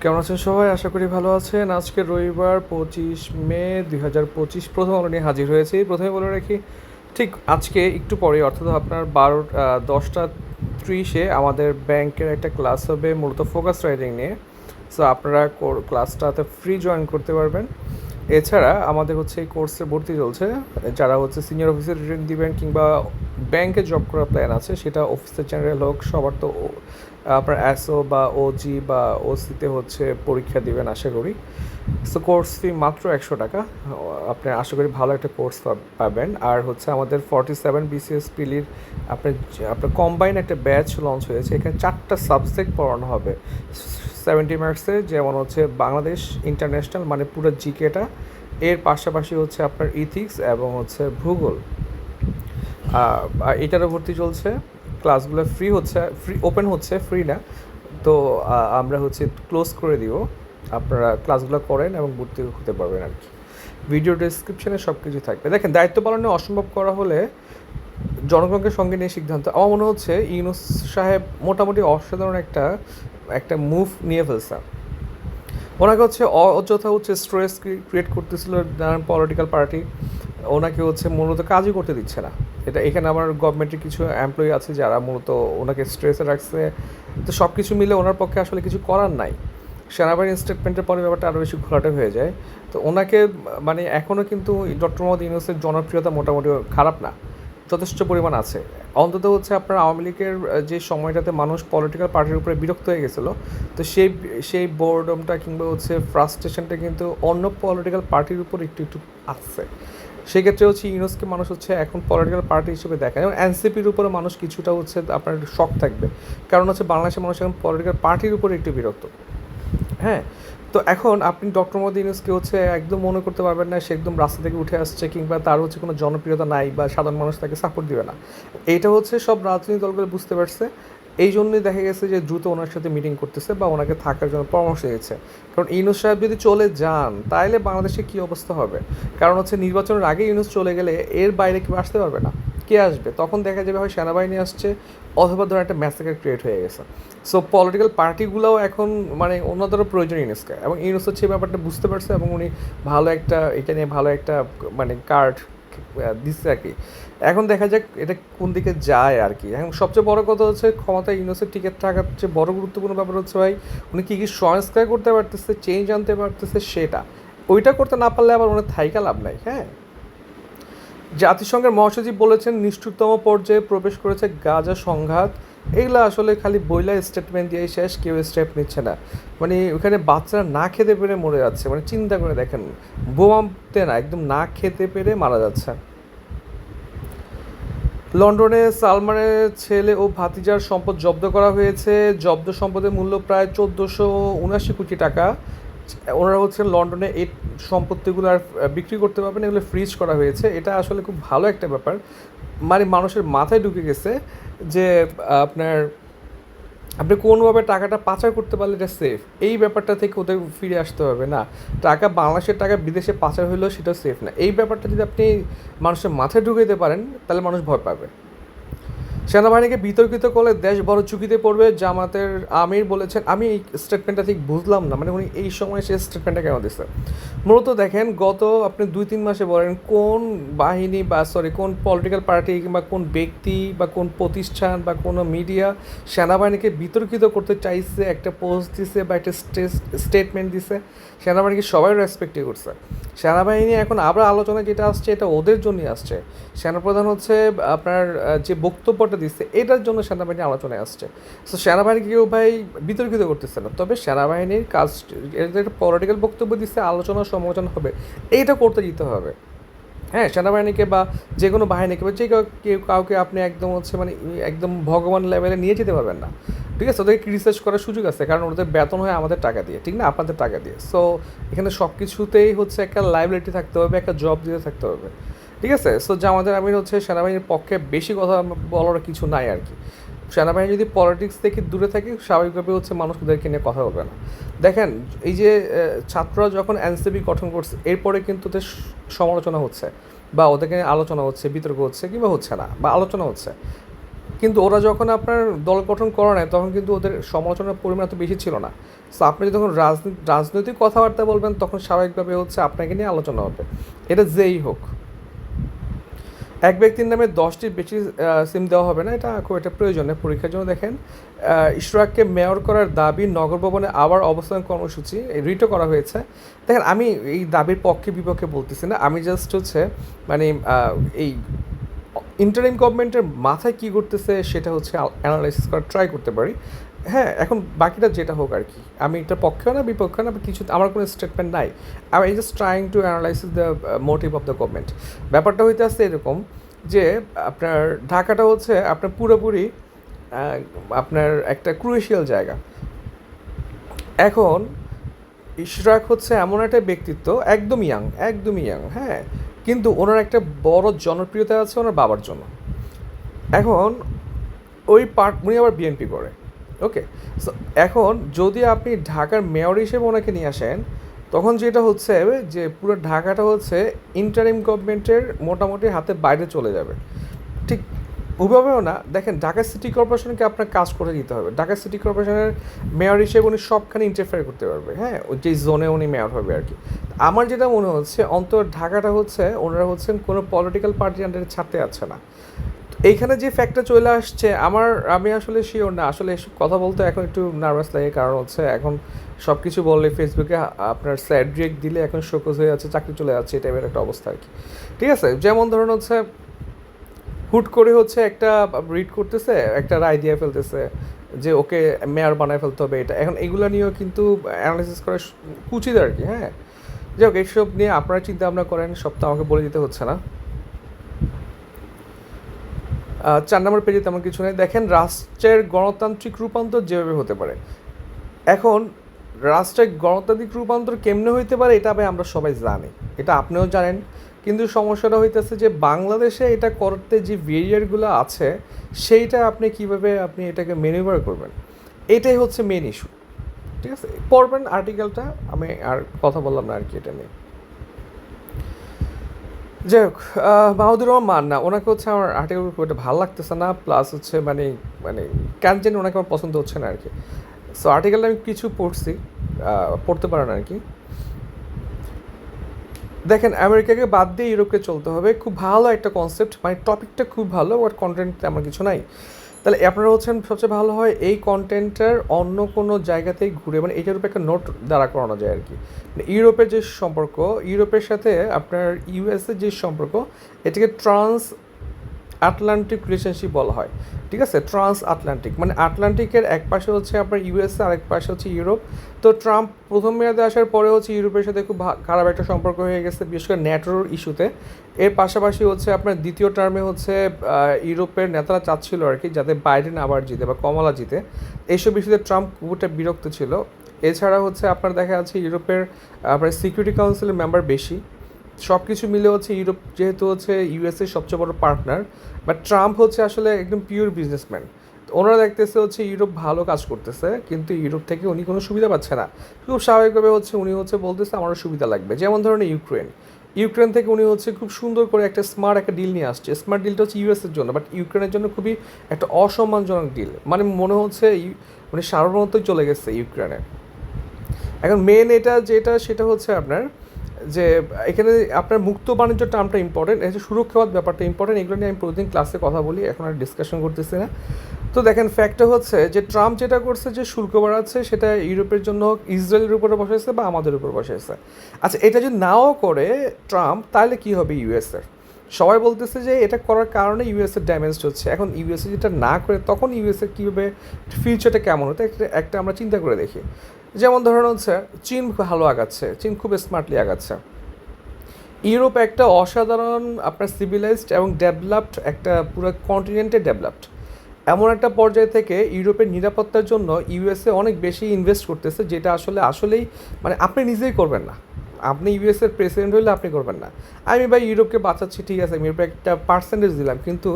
কেমন আছেন সবাই? আশা করি ভালো আছেন। আজকে রবিবার পঁচিশ মে দুই হাজার পঁচিশ প্রথম আলো নিয়ে হাজির হয়েছি। প্রথমে বলে রাখি, ঠিক আজকে একটু পরে অর্থাৎ আপনার বারো দশটা ত্রিশে আমাদের ব্যাংকের একটা ক্লাস হবে মূলত ফোকাস রাইডিং নিয়ে। সো আপনারা ক্লাসটাতে ফ্রি জয়েন করতে পারবেন। এছাড়া আমাদের হচ্ছে এই কোর্সে ভর্তি চলছে। যারা হচ্ছে সিনিয়র অফিসার রিটার্ন দিবেন কিংবা ব্যাংকে জব করার প্ল্যান আছে, সেটা অফিসার জেনারেল হোক, সবার তো আপনার অ্যাসও বা ওজি বা ওসিতে হচ্ছে পরীক্ষা দিবেন, আশা করি। সো কোর্স ফি মাত্র একশো টাকা। আপনি আশা করি ভালো একটা কোর্স পাবেন। আর হচ্ছে আমাদের ফর্টি সেভেন বিসিএস পিলির আপনার আপনার কম্বাইন একটা ব্যাচ লঞ্চ হয়েছে। এখানে চারটা সাবজেক্ট পড়ানো হবে। সেভেন্টি মার্কসে যেমন হচ্ছে বাংলাদেশ ইন্টারন্যাশনাল মানে পুরো জিকেটা এর পাশাপাশি হচ্ছে আপনার ইথিক্স এবং হচ্ছে ভূগোল। এটারও ভর্তি চলছে। ক্লাসগুলো ফ্রি হচ্ছে ফ্রি ওপেন হচ্ছে ফ্রি না। তো আমরা হচ্ছে ক্লোজ করে দিব। আপনারা ক্লাসগুলো করেন এবং ভর্তি হতে পারবেন আর কি। ভিডিও ডেসক্রিপশনে সব কিছু থাকবে। দেখেন, দায়িত্ব পালনে অসম্ভব করা হলে জনগণকে সঙ্গে নিয়ে সিদ্ধান্ত, আমার মনে হচ্ছে ইউনুস সাহেব মোটামুটি অসাধারণ একটা একটা মুভ নিয়ে ফেলছে। ওনাকে হচ্ছে অযথা হচ্ছে স্ট্রেস ক্রিয়েট করতেছিল পলিটিক্যাল পার্টি ওনাকে হচ্ছে মূলত কাজই করতে দিচ্ছে না। এটা এখানে আমার গভর্নমেন্টের কিছু এমপ্লয়ি আছে যারা মূলত ওনাকে স্ট্রেসে রাখছে। তো সব কিছু মিলে ওনার পক্ষে আসলে কিছু করার নাই। সেনাবাহিনীর স্টেটমেন্টের পরে ব্যাপারটা আরও বেশি ঘোলাটে হয়ে যায়। তো ওনাকে মানে এখনও কিন্তু ডক্টর মোহাম্মদ ইউনুসের জনপ্রিয়তা মোটামুটি খারাপ না। যথেষ্ট পরিমাণ আছে। অন্তত হচ্ছে আপনার আওয়ামী লীগের যে সময়টাতে মানুষ পলিটিক্যাল পার্টির উপরে বিরক্ত হয়ে গেছিল, তো সেই সেই বোর্ডমটা কিংবা হচ্ছে ফ্রাস্ট্রেশনটা কিন্তু অন্য পলিটিক্যাল পার্টির উপর একটু একটু আসছে সেক্ষেত্রে হচ্ছে ইউনুসকে মানুষ হচ্ছে এখন পলিটিক্যাল পার্টি হিসেবে দেখে এবং এনসিপির উপরে মানুষ কিছুটা হচ্ছে আপনার শখ থাকবে। কারণ হচ্ছে বাংলাদেশের মানুষ এখন পলিটিক্যাল পার্টির উপরে একটু বিরক্ত। হ্যাঁ? তো এখন আপনি ডক্টর মোদী ইউনুসকে হচ্ছে একদম মনে করতে পারবেন না, সে একদম রাস্তা থেকে উঠে আসছে কিংবা তার হচ্ছে কোনো জনপ্রিয়তা নাই বা সাধারণ মানুষ তাকে সাপোর্ট দিবে না। এইটা হচ্ছে সব রাজনৈতিক দলগুলো বুঝতে পারছে। এই জন্যই দেখা গেছে যে দ্রুত ওনার সাথে মিটিং করতেছে বা ওনাকে থাকার জন্য পরামর্শ দিয়েছে। কারণ ইউনুস সাহেব যদি চলে যান তাহলে বাংলাদেশে কী অবস্থা হবে? কারণ হচ্ছে নির্বাচনের আগে ইউনুস চলে গেলে এর বাইরে কেউ আসতে পারবে না। কে আসবে? তখন দেখা যাবে হয় সেনাবাহিনী আসছে অথবা ধরুন একটা ম্যাসেকার ক্রিয়েট হয়ে গেছে। সো পলিটিক্যাল পার্টিগুলোও এখন মানে ওনাদেরও প্রয়োজন ইউনুসকে। এবং ইউনুস হচ্ছে এই ব্যাপারটা বুঝতে পারছে এবং উনি ভালো একটা, এটা নিয়ে ভালো একটা মানে কার্ড দিচ্ছে আর কি। এখন দেখা যাক এটা কোন দিকে যায় আর কি। এখন সবচেয়ে বড় কথা হচ্ছে ক্ষমতা ইউনুসের টিকিট থাকার চেয়ে বড় গুরুত্বপূর্ণ ব্যাপার হচ্ছে ভাই, উনি কী কী সংস্কার করতে পারতেছে চেঞ্জ আনতে পারতেছে সেটা। ওইটা করতে না পারলে আবার ওনার থাইকা লাভ নাই হ্যাঁ? জাতিসংঘের মহাসচিব বলেছেন, নিষ্ঠুরতম পর্যায়ে প্রবেশ করেছে গাজা সংঘাত। এগুলো আসলে খালি বইলা স্টেটমেন্ট দিয়ে শেষ, কেউ স্টেপ নিচ্ছে না। মানে ওখানে বাচ্চারা না খেতে পেরে মরে যাচ্ছে মানে চিন্তা করে দেখেন বোমাতে না, একদম না খেতে পেরে মারা যাচ্ছে। লন্ডনে সালমানের ছেলে ও ভাতিজার সম্পদ জব্দ করা হয়েছে। জব্দ সম্পদের মূল্য প্রায় চোদ্দোশো উনাশি কোটি টাকা। ওনারা হচ্ছেন লন্ডনে এই সম্পত্তিগুলো আর বিক্রি করতে পারবেন, এগুলো ফ্রিজ করা হয়েছে। এটা আসলে খুব ভালো একটা ব্যাপার। মানে মানুষের মাথায় ঢুকে গেছে যে, আপনার, আপনি কোনোভাবে টাকাটা পাচার করতে পারলে এটা সেফ এই ব্যাপারটা থেকে ওদের ফিরে আসতে হবে না। টাকা বাংলাদেশের টাকা বিদেশে পাচার হলেও সেটা সেফ না। এই ব্যাপারটা যদি আপনি মানুষের মাথায় ঢুকে দিতে পারেন, তাহলে মানুষ ভয় পাবে। সেনাবাহিনীকে বিতর্কিত করলে দেশ বড় ঝুঁকিতে পড়বে, জামাতের আমির বলেছেন। আমি এই স্টেটমেন্টটা ঠিক বুঝলাম না মানে উনি এই সময় সে স্টেটমেন্টটা কেন দিচ্ছে মূলত দেখেন, গত আপনি দুই তিন মাসে বলেন, কোন বাহিনী বা সরি কোন পলিটিক্যাল পার্টি কিংবা কোন ব্যক্তি বা কোন প্রতিষ্ঠান বা কোনো মিডিয়া সেনাবাহিনীকে বিতর্কিত করতে চাইছে, একটা পোস্ট দিছে বা একটা স্টেটমেন্ট দিছে, সেনাবাহিনীকে সবাই রেসপেক্টই করছে। সেনাবাহিনী এখন আবার আলোচনা যেটা আসছে, এটা ওদের জন্যই আসছে। সেনাপ্রধান হচ্ছে আপনার যে বক্তব্যটা দিচ্ছে, এটার জন্য সেনাবাহিনী আলোচনায় আসছে। তো সেনাবাহিনীকে কেউ ভাই বিতর্কিত করতেছে না। তবে সেনাবাহিনীর কাজ একটা পলিটিক্যাল বক্তব্য দিচ্ছে, আলোচনা সমালোচনা হবে, এইটা করতে দিতে হবে। হ্যাঁ সেনাবাহিনীকে বা যে কোনো বাহিনীকে বা যে কেউ কাউকে আপনি একদম হচ্ছে মানে একদম ভগবান লেভেলে নিয়ে যেতে পারবেন না। ঠিক আছে? ওদেরকে রিসার্চ করার সুযোগ আছে, কারণ ওদের বেতন হয় আমাদের টাকা দিয়ে, ঠিক না? আপনাদের টাকা দিয়ে। সো এখানে সব কিছুতেই হচ্ছে একটা লাইবিলিটি থাকতে হবে, একটা জব দিতে থাকতে হবে। ঠিক আছে? সো যে আমাদের, আমি হচ্ছে সেনাবাহিনীর পক্ষে বেশি কথা বলার কিছু নাই আর কি। সেনাবাহিনী যদি পলিটিক্স থেকে দূরে থাকে, স্বাভাবিকভাবে হচ্ছে মানুষ ওদেরকে নিয়ে কথা বলবে না। দেখেন, এই যে ছাত্ররা যখন এনসিবি গঠন করছে, এরপরে কিন্তু ওদের সমালোচনা হচ্ছে বা ওদেরকে নিয়ে আলোচনা হচ্ছে, বিতর্ক হচ্ছে কিংবা হচ্ছে না বা আলোচনা হচ্ছে। কিন্তু ওরা যখন আপনার দল গঠন করে নেয়, তখন কিন্তু ওদের সমালোচনার পরিমাণ এত বেশি ছিল না। সো আপনি যখন রাজনীতি রাজনৈতিক কথাবার্তা বলবেন, তখন স্বাভাবিকভাবে হচ্ছে আপনাকে নিয়ে আলোচনা হবে। এটা যেই হোক। এক ব্যক্তির নামে দশটির বেশি সিম দেওয়া হবে না, এটা খুব একটা প্রয়োজন পরীক্ষার জন্য দেখেন ইশরাককে মেয়র করার দাবি নগর ভবনে আবার অবস্থান কর্মসূচি রিটও করা হয়েছে। দেখেন, আমি এই দাবির পক্ষে বিপক্ষে বলতেছি না, আমি জাস্ট হচ্ছে মানে এই ইন্টারিম গভর্নমেন্টের মাথায় কী করতেছে সেটা হচ্ছে অ্যানালাইসিস করার ট্রাই করতে পারি। হ্যাঁ এখন বাকিটা যেটা হোক আর কি। আমি এটা পক্ষেও না, বিপক্ষেও না কিছু আমার কোনো স্টেটমেন্ট নাই। আমি just trying to analysis the motive of the government ব্যাপারটা হইতে আসছে এরকম যে, আপনার ঢাকাটা হচ্ছে আপনার পুরোপুরি আপনার একটা ক্রুয়েশিয়াল জায়গা। এখন ইশরাক হচ্ছে এমন একটা ব্যক্তিত্ব, একদম ইয়াং একদম ইয়াং হ্যাঁ। কিন্তু ওনার একটা বড় জনপ্রিয়তা আছে ওনার বাবার জন্য। এখন ওই পার্ট উনি আবার বিএনপি করে। ওকে সো এখন যদি আপনি ঢাকার মেয়র হিসেবে ওনাকে নিয়ে আসেন, তখন যেটা হচ্ছে যে পুরো ঢাকাটা হচ্ছে ইন্টারিম গভর্নমেন্টের মোটামুটি হাতে বাইরে চলে যাবে। ঠিক ওইভাবেও না, দেখেন ঢাকা সিটি কর্পোরেশনকে আপনার কাজ করে দিতে হবে। ঢাকা সিটি কর্পোরেশনের মেয়র হিসেবে উনি সবখানে ইন্টারফেয়ার করতে পারবে হ্যাঁ? ওই যে জোনে উনি মেয়র হবে আর কি। আমার যেটা মনে হচ্ছে অন্তর ঢাকাটা হচ্ছে, ওনারা হচ্ছেন কোনো পলিটিক্যাল পার্টির আন্ডারে ছাড়তে যাচ্ছে না। এইখানে যে ফ্যাক্টটা চলে আসছে, আমার, আমি আসলে শিওর না। আসলে এসব কথা বলতে এখন একটু নার্ভাস লাগে, কারণ হচ্ছে এখন সব কিছু বললে ফেসবুকে আপনার স্যাড রিয়েক্ট দিলে এখন শোকজ হয়ে যাচ্ছে, চাকরি চলে যাচ্ছে, এই টাইপের একটা অবস্থা আর কি। ঠিক আছে? যেমন ধরুন হচ্ছে, হুট করে হচ্ছে একটা রিড করতেছে, একটা রায় দিয়ে ফেলতেছে যে ওকে মেয়র বানায় ফেলতে হবে এটা। এখন এগুলো নিয়েও কিন্তু অ্যানালাইসিস করা উচিত আর কি হ্যাঁ? যাই হোক, এইসব নিয়ে আপনারা চিন্তা ভাবনা করেন, সব তো আমাকে বলে দিতে হচ্ছে না। চার নম্বর পেজে তেমন কিছু নেই। দেখেন, রাষ্ট্রের গণতান্ত্রিক রূপান্তর যেভাবে হতে পারে। এখন, রাষ্ট্রের গণতান্ত্রিক রূপান্তর কেমনে হইতে পারে, এটা ভাই আমরা সবাই জানি। এটা আপনিও জানেন। কিন্তু সমস্যাটা হইতেছে যে, বাংলাদেশে এটা করতে যে ভেরিয়ারগুলো আছে, সেইটা আপনি কীভাবে আপনি এটাকে মেনুভার করবেন? এটাই হচ্ছে মেন ইস্যু ঠিক আছে? পড়বেন আর্টিকেলটা আমি আর কথা বললাম না আর কি এটা নিয়ে। যাই হোক আহ, মাহমুদুর রহমান মান্না ওনাকে হচ্ছে আমার আর্টিকেল খুব একটা ভালো লাগতেছে না প্লাস হচ্ছে মানে মানে কেন জানি ওনাকে আমার পছন্দ হচ্ছে না আর কি সো আর্টিকেলটা আমি কিছু পড়ছি পড়তে পারেন আর কি দেখেন আমেরিকাকে বাদ দিয়ে ইউরোপকে চলতে হবে খুব ভালো একটা কনসেপ্ট মানে টপিকটা খুব ভালো বাট কন্টেন্ট তেমন কিছু নাই। তাহলে আপনারা হচ্ছেন সবচেয়ে ভালো হয় এই কন্টেন্টটার অন্য কোনো জায়গাতেই ঘুরে মানে এইটার উপরে একটা নোট দ্বারা করানো যায় আর কি। মানে ইউরোপের যে সম্পর্ক, ইউরোপের সাথে আপনার ইউএসের যে সম্পর্ক, এটাকে ট্রান্স আটলান্টিক রিলেশনশিপ বলা হয়। ঠিক আছে? ট্রান্স আটলান্টিক মানে আটলান্টিকের এক পাশে হচ্ছে আপনার ইউএসএ আরেক পাশে হচ্ছে ইউরোপ। তো ট্রাম্প প্রথম মেয়াদে আসার পরে হচ্ছে ইউরোপের সাথে খুব খারাপ একটা সম্পর্ক হয়ে গেছে, বিশেষ করে ন্যাটোর ইস্যুতে এর পাশাপাশি হচ্ছে আপনার দ্বিতীয় টার্মে হচ্ছে ইউরোপের নেতারা চাচ্ছিল আর কি যাতে বাইডেন আবার জিতে বা কমলা জিতে। এইসব বিষয়ে ট্রাম্প খুব একটা বিরক্ত ছিল। এছাড়া হচ্ছে আপনার দেখা যাচ্ছে ইউরোপের, আপনার সিকিউরিটি কাউন্সিলের মেম্বার বেশি। সব কিছু মিলে হচ্ছে ইউরোপ যেহেতু হচ্ছে ইউএসএ সবচেয়ে বড় পার্টনার বাট ট্রাম্প হচ্ছে আসলে একদম পিওর বিজনেসম্যান ওনারা দেখতেছে হচ্ছে ইউরোপ ভালো কাজ করতেছে, কিন্তু ইউরোপ থেকে উনি কোনো সুবিধা পাচ্ছে না। খুব স্বাভাবিকভাবে হচ্ছে উনি হচ্ছে বলতেছে আমারও সুবিধা লাগবে। যেমন ধরুন ইউক্রেন। ইউক্রেন থেকে উনি হচ্ছে খুব সুন্দর করে একটা স্মার্ট একটা ডিল নিয়ে আসছে। স্মার্ট ডিলটা হচ্ছে ইউএসের জন্য বাট ইউক্রেনের জন্য খুবই একটা অসম্মানজনক ডিল মানে মনে হচ্ছে মানে সার্বভৌমত্বই চলে গেছে ইউক্রেনে। এখন মেন এটা যেটা, সেটা হচ্ছে আপনার যে এখানে আপনার মুক্ত বাণিজ্য টার্মটা ইম্পর্টেন্ট এই যে সুরক্ষাবাদ ব্যাপারটা ইম্পর্টেন্ট এগুলো নিয়ে আমি প্রতিদিন ক্লাসে কথা বলি, এখন আর ডিসকাশন করতেছি না। তো দেখেন ফ্যাক্টটা হচ্ছে যে ট্রাম্প যেটা করছে, যে শুল্ক বাড়াচ্ছে, সেটা ইউরোপের জন্য হোক, ইসরায়েলের উপরে বসাইছে বা আমাদের উপর বসাইছে। আচ্ছা এটা যদি নাও করে ট্রাম্প তাহলে কি হবে ইউএসের সবাই বলতেছে যে এটা করার কারণে ইউএসএ ড্যামেজ হচ্ছে। এখন ইউএসএ যেটা না করে, তখন ইউএসএ কীভাবে ফিউচারটা কেমন হতো একটা আমরা চিন্তা করে দেখি। যেমন ধরুন হচ্ছে, চীন ভালো আগাচ্ছে, চীন খুব স্মার্টলি আগাচ্ছে। ইউরোপ একটা অসাধারণ, আপনার সিভিলাইজড এবং ডেভেলপড একটা পুরো কন্টিনেন্টে ডেভেলপড এমন একটা পর্যায় থেকে ইউরোপের নিরাপত্তার জন্য ইউএসএ অনেক বেশি ইনভেস্ট করতেছে, যেটা আসলে, আসলেই মানে আপনি নিজেই করবেন না। আপনি ইউএসএর প্রেসিডেন্ট হইলে আপনি করবেন না। আমি ভাই ইউরোপকে বাঁচাচ্ছি, ঠিক আছে, আমি ইউরোপে একটা পার্সেন্টেজ দিলাম, কিন্তু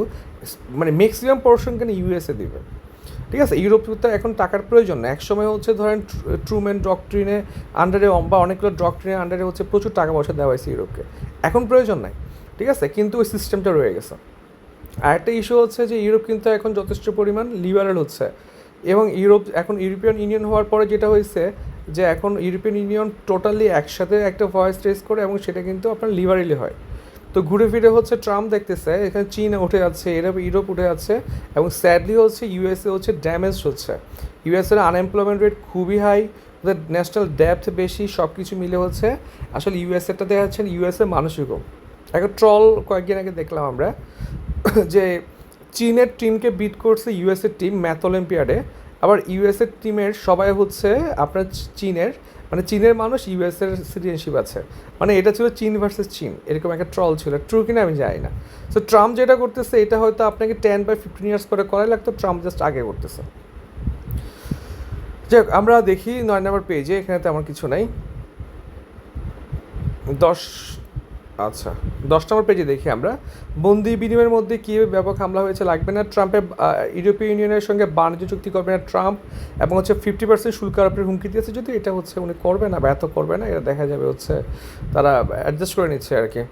মানে ম্যাক্সিমাম পোর্শন কেন ইউএসএ দিবে? ঠিক আছে, ইউরোপ এখন টাকার প্রয়োজন না এক সময় হচ্ছে ধরেন ট্রুম্যান ডক্ট্রিনে আন্ডারে বা অনেকগুলো ডক্ট্রিনের আন্ডারে হচ্ছে প্রচুর টাকা পয়সা দেওয়া হয়েছে ইউরোপকে। এখন প্রয়োজন নাই, ঠিক আছে? কিন্তু ওই সিস্টেমটা রয়ে গেছে। আর একটা ইস্যু হচ্ছে যে ইউরোপ কিন্তু এখন যথেষ্ট পরিমাণ লিবারেল হচ্ছে এবং ইউরোপ, এখন ইউরোপিয়ান ইউনিয়ন হওয়ার পরে যেটা হয়েছে যে এখন ইউরোপিয়ান ইউনিয়ন টোটালি একসাথে একটা ভয়েস রেস করে এবং সেটা কিন্তু আপনার লিবারেলি হয়। তো ঘুরে ফিরে হচ্ছে ট্রাম্প দেখতেছে, এখানে চীন উঠে যাচ্ছে এরপ ইউরোপ উঠে যাচ্ছে, এবং স্যাডলি হচ্ছে ইউএসএ হচ্ছে ড্যামেজ হচ্ছে। ইউএসএর আনএমপ্লয়মেন্ট রেট খুবই হাই ওদের ন্যাশনাল ডেপথ বেশি সব কিছু মিলে হচ্ছে, আসলে ইউএসএটা দেখা যাচ্ছে ইউএসএ মানসিকও। একটা ট্রল কয়েকদিন আগে দেখলাম আমরা, যে চীনের টিমকে বিট করছে ইউএসএর টিম ম্যাথ অলিম্পিয়াডে, আবার ইউএসএর টিমের সবাই হচ্ছে আপনার চীনের মানে চীনের মানুষ ইউএসএর সিটিজেনশিপ আছে। মানে এটা ছিল চীন ভার্সেস চীন, এরকম একটা ট্রল ছিল। ট্রু কিনা আমি জানি না। সো ট্রাম্প যেটা করতেছে, এটা হয়তো আপনাকে টেন বাই ফিফটিন ইয়ার্স পরে করাই লাগতো ট্রাম্প জাস্ট আগে করতেছে। যাই আমরা দেখি নয় নম্বর পেজে এখানে তেমন কিছু নাই। দশ আচ্ছা দশ নম্বর পেজে দেখি আমরা। বন্দি বিনিময়ের মধ্যে কীভাবে ব্যাপক হামলা হয়েছে লাগবে না? ট্রাম্পের ইউরোপীয় ইউনিয়নের সঙ্গে বাণিজ্য চুক্তি করবে না ট্রাম্প এবং হচ্ছে ফিফটি পার্সেন্ট শুল্ক আরোপের হুমকি দিয়েছে যদি এটা হচ্ছে উনি করবে না ব্যর্থ করবে না, এটা দেখা যাবে হচ্ছে তারা অ্যাডজাস্ট করে নিচ্ছে আর কি।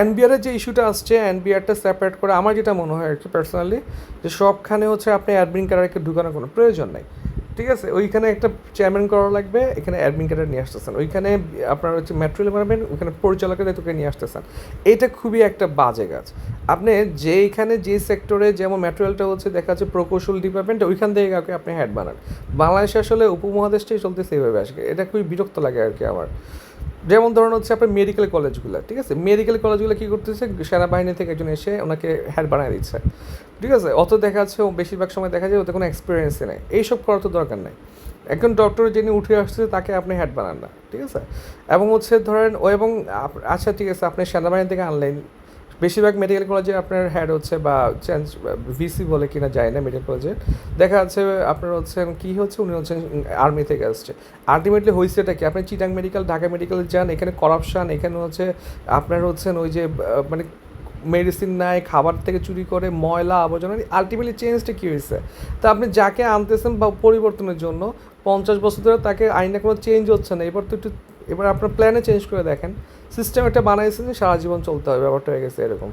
এনবিআরের যে ইস্যুটা আসছে এনবিআরটা সেপারেট করে আমার যেটা মনে হয় আর কি পার্সোনালি যে সবখানে হচ্ছে আপনি অ্যাডমিন কার্ডারকে ঢুকানোর কোনো প্রয়োজন নেই। ঠিক আছে, ওইখানে একটা চেয়ারম্যান করা লাগবে, এখানে অ্যাডমিন কার্ডার নিয়ে আসতেছেন। ওইখানে আপনার হচ্ছে মেট্রোল বানাবেন, ওইখানে পরিচালকের দায়িত্বকে নিয়ে আসতেছেন। এটা খুবই একটা বাজে কাজ। আপনি যেইখানে যে সেক্টরে যেমন ম্যাটেরিয়ালটা হচ্ছে, দেখা যাচ্ছে প্রকৌশল ডিপার্টমেন্ট ওইখান থেকে কাউকে আপনি হেড বানান। বাংলাদেশে আসলে উপমহাদেশটাই চলতেছে এইভাবে আসবে এটা খুবই বিরক্ত লাগে আর কি আমার। যেমন ধরুন হচ্ছে আপনার মেডিকেল কলেজগুলো ঠিক আছে? মেডিকেল কলেজগুলো কী করতেছে? সেনাবাহিনী থেকে একজন এসে ওনাকে হেড বানিয়ে দিচ্ছে। ঠিক আছে, অত দেখা যাচ্ছে বেশিরভাগ সময় দেখা যায় ওতে কোনো এক্সপিরিয়েন্সই নেই। এইসব করার তো দরকার নেই। একজন ডক্টর যিনি উঠে আসছে, তাকে আপনি হেড বানান না, ঠিক আছে? এবং হচ্ছে ধরেন ও এবং আচ্ছা ঠিক আছে, আপনি সেনাবাহিনী থেকে আনলেন। বেশিরভাগ মেডিকেল কলেজে আপনার হেড হচ্ছে বা চেঞ্জ ভিসি বলে কিনা যায় না মেডিকেল কলেজে দেখা যাচ্ছে আপনার হচ্ছেন কি হচ্ছে, উনি হচ্ছেন আর্মি থেকে আসছে। আলটিমেটলি হয়েছে এটা কি? আপনি চিটাং মেডিকেল ঢাকা মেডিকেল যান, এখানে করাপশান এখানে হচ্ছে আপনার হচ্ছেন ওই যে মানে মেডিসিন নেয় খাবার থেকে চুরি করে ময়লা আবর্জনা আলটিমেটলি চেঞ্জটা কী হয়েছে? তা আপনি যাকে আনতেছেন বা পরিবর্তনের জন্য পঞ্চাশ বছর ধরে তাকে আইনে কোনো চেঞ্জ হচ্ছে না। এবার তো একটু, এবার আপনার প্ল্যানে চেঞ্জ করে দেখেন। সিস্টেম একটা বানাইছেন যে সারা জীবন চলতে হবে, ব্যাপারটা হয়ে গেছে এরকম।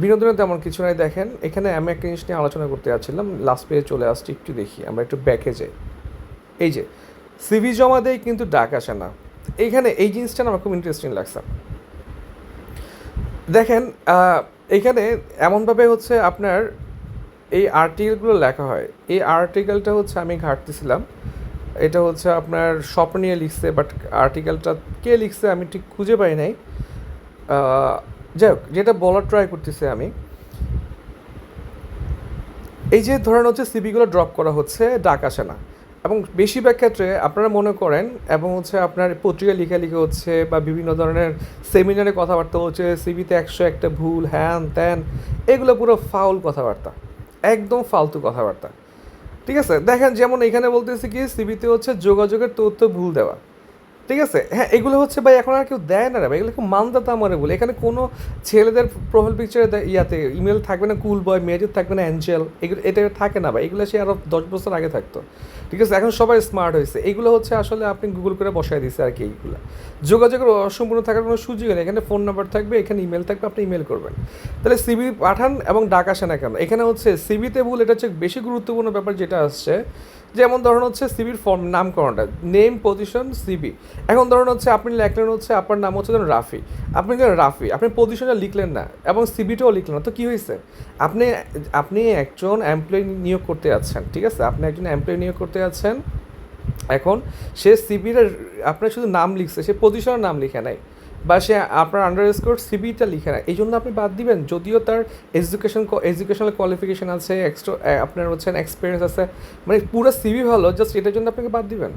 বিনোদনে তেমন কিছু নাই, দেখেন। এখানে আমি একটা জিনিস নিয়ে আলোচনা করতে যাচ্ছিলাম লাস্ট পেজে চলে আসছি, একটু দেখি, আমরা একটু ব্যাকে যাই। এই যে সিভি জমা দেয় কিন্তু ডাক আসে না। এইখানে এই জিনিসটা আমার খুব ইন্টারেস্টিং লাগছে। দেখেন আহ, এইখানে এমনভাবে হচ্ছে আপনার এই আর্টিকেলগুলো লেখা হয়। এই আর্টিকেলটা হচ্ছে আমি ঘাটতেছিলাম। এটা হচ্ছে আপনার স্বপ্ন নিয়ে লিখছে বাট আর্টিকেলটা কে লিখছে আমি ঠিক খুঁজে পাই নাই। যাই হোক যেটা বলার ট্রাই করতেছি আমি। এই যে ধরেন হচ্ছে সিবিগুলো ড্রপ করা হচ্ছে ডাক আসে না এবং বেশিরভাগ ক্ষেত্রে আপনারা মনে করেন এবং হচ্ছে আপনার পত্রিকা লিখা লিখে হচ্ছে বা বিভিন্ন ধরনের সেমিনারে কথাবার্তা হচ্ছে সিবিতে একশো একটা ভুল, হ্যান ত্যান, এগুলো পুরো ফাউল কথাবার্তা। একদম ফালতু কথাবার্তা। ঠিক আছে? দেখেন, যেমন এখানে বলতেছি কি সিবিতে হচ্ছে যোগাযোগের তথ্য ভুল দেওয়া। ঠিক আছে? হ্যাঁ এগুলো হচ্ছে ভাই এখন আর কেউ দেয় না ভাই। এগুলো খুব মানদাতা আমারে বলে। এখানে কোনো ছেলেদের প্রোফাইল পিকচারে ইয়াতে ইমেল থাকবে না কুল বয় মেয়েদের থাকবে না অ্যাঞ্জেল এগুলো, এটা থাকে না ভাই। এগুলো সে আরও দশ বছর আগে থাকতো। ঠিক আছে? এখন সবাই স্মার্ট হয়েছে। এগুলো হচ্ছে আসলে আপনি গুগল করে বসায় দিচ্ছে আর কি এইগুলো। যোগাযোগের অসম্পূর্ণ থাকার কোনো সুযোগ নেই। এখানে ফোন নাম্বার থাকবে, এখানে ইমেল থাকবে, আপনি ইমেল করবেন। তাহলে সিবি পাঠান এবং ডাক আসে না কেন? এখানে হচ্ছে সিবিতে ভুল, এটা হচ্ছে বেশি গুরুত্বপূর্ণ ব্যাপার যেটা আসছে। যেমন ধরুন হচ্ছে সিবির ফর্ম নামকরণটা নেম পজিশন সিবি এখন ধরুন হচ্ছে আপনি লেখলেন হচ্ছে আপনার নাম হচ্ছে ধরুন রাফি। আপনি রাফি, আপনি পজিশনটা লিখলেন না এবং সিবিটাও লিখলেন না, তো কী হয়েছে? আপনি আপনি একজন এমপ্লয়ি নিয়োগ করতে যাচ্ছেন, ঠিক আছে? আপনি একজন এমপ্লয়ি নিয়োগ করতে যাচ্ছেন, এখন সে সিবির আপনার শুধু নাম লিখছে, সে পজিশনের নাম লিখে নাই। বা সে আপনার আন্ডার স্কোর সিবিটা লিখে না এই জন্য আপনি বাদ দিবেন, যদিও তার এডুকেশন এডুকেশনাল কোয়ালিফিকেশান আছে এক্সট্রা আপনার হচ্ছেন এক্সপিরিয়েন্স আছে। মানে পুরো সিবি ভালো জাস্ট এটার জন্য আপনাকে বাদ দিবেন।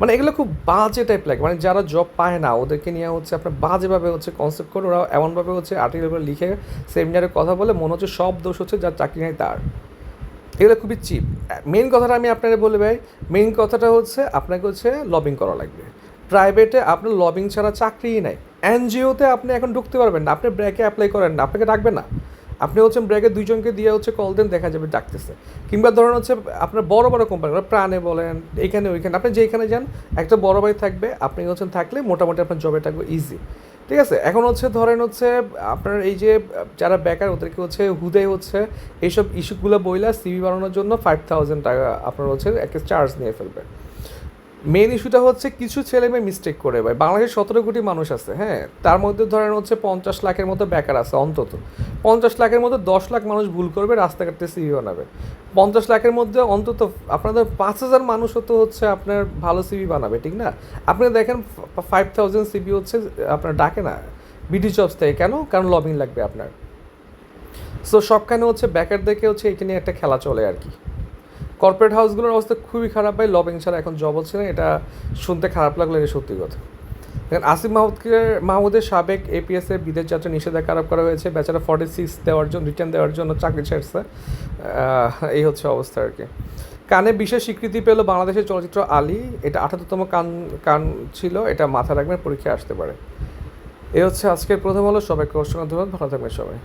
মানে এগুলো খুব বাজে টাইপ লাগে। মানে যারা জব পায় না, ওদেরকে নিয়ে হচ্ছে আপনার বাজেভাবে হচ্ছে কনসেপ্ট করে ওরা এমনভাবে হচ্ছে আর্টিকেলগুলো লিখে সেমিনারে কথা বলে, মনে হচ্ছে সব দোষ হচ্ছে যার চাকরি নেই তার। এগুলো খুবই চিপ মেন কথাটা আমি আপনাকে বলে ভাই মেন কথাটা হচ্ছে আপনাকে হচ্ছে লবিং করা লাগবে। প্রাইভেটে আপনার লবিং ছাড়া চাকরিই নাই। এনজিওতে আপনি এখন ঢুকতে পারবেন না, আপনি ব্র্যাকে অ্যাপ্লাই করেন না, আপনাকে ডাকবে না। আপনি হচ্ছেন ব্র্যাকে দুইজনকে দিয়ে হচ্ছে কল দেন, দেখা যাবে ডাকতেছে। কিংবা ধরেন হচ্ছে আপনার বড় বড় কোম্পানি প্রাণে বলেন এইখানে ওইখানে, আপনি যেখানে যান, একটা বড় ভাই থাকবে, আপনি হচ্ছেন থাকলে মোটামুটি আপনার জবে থাকবে ইজি ঠিক আছে? এখন হচ্ছে ধরেন হচ্ছে আপনার এই যে যারা বেকার ওদেরকে হচ্ছে হুদে হচ্ছে, এইসব ইস্যুগুলো বইলা সিভি বানানোর জন্য ফাইভ থাউজেন্ড টাকা আপনার হচ্ছে একটা চার্জ নিয়ে ফেলবে। মেন ইস্যুটা হচ্ছে কিছু ছেলে মেয়ে মিস্টেক করে ভাই। বাংলাদেশে সতেরো কোটি মানুষ আছে হ্যাঁ? তার মধ্যে ধরেন হচ্ছে পঞ্চাশ লাখের মতো বেকার আছে অন্তত। পঞ্চাশ লাখের মধ্যে দশ লাখ মানুষ ভুল করবে, রাস্তাঘাটে সিভি বানাবে। পঞ্চাশ লাখের মধ্যে অন্তত আপনাদের পাঁচ হাজার মানুষও তো হচ্ছে আপনার ভালো সিভি বানাবে, ঠিক না? আপনি দেখেন ফাইভ থাউজেন্ড সিভি হচ্ছে, আপনার ডাকে না। বিডি জবস থেকে কেন? কারণ লবিং লাগবে আপনার। সো সবখানে হচ্ছে ব্যাকার দেখে হচ্ছে এটা নিয়ে একটা খেলা চলে আর কি। কর্পোরেট হাউসগুলোর অবস্থা খুবই খারাপ ভাই। লবিং ছাড়া এখন জব হচ্ছে না। এটা শুনতে খারাপ লাগল, এটা সত্যি কথা। দেখেন, আসিফ মাহমুদকে, মাহমুদের সাবেক এপিএস এর বিদেশ যাত্রা নিষেধাজ্ঞা আরোপ করা হয়েছে। বেচারা ফর্টি সিক্স দেওয়ার জন্য রিটার্ন দেওয়ার জন্য চাকরি ছেড়ছে। এই হচ্ছে অবস্থা আর কি। কানে বিশেষ স্বীকৃতি পেল বাংলাদেশের চলচ্চিত্র আলী। এটা আঠাত্তরতম কান কান ছিল, এটা মাথা রাখবেন, পরীক্ষায় আসতে পারে। এ হচ্ছে আজকের প্রথম হলো। সবাইকে অসংখ্য ধন্যবাদ। ভালো থাকবেন সবাই।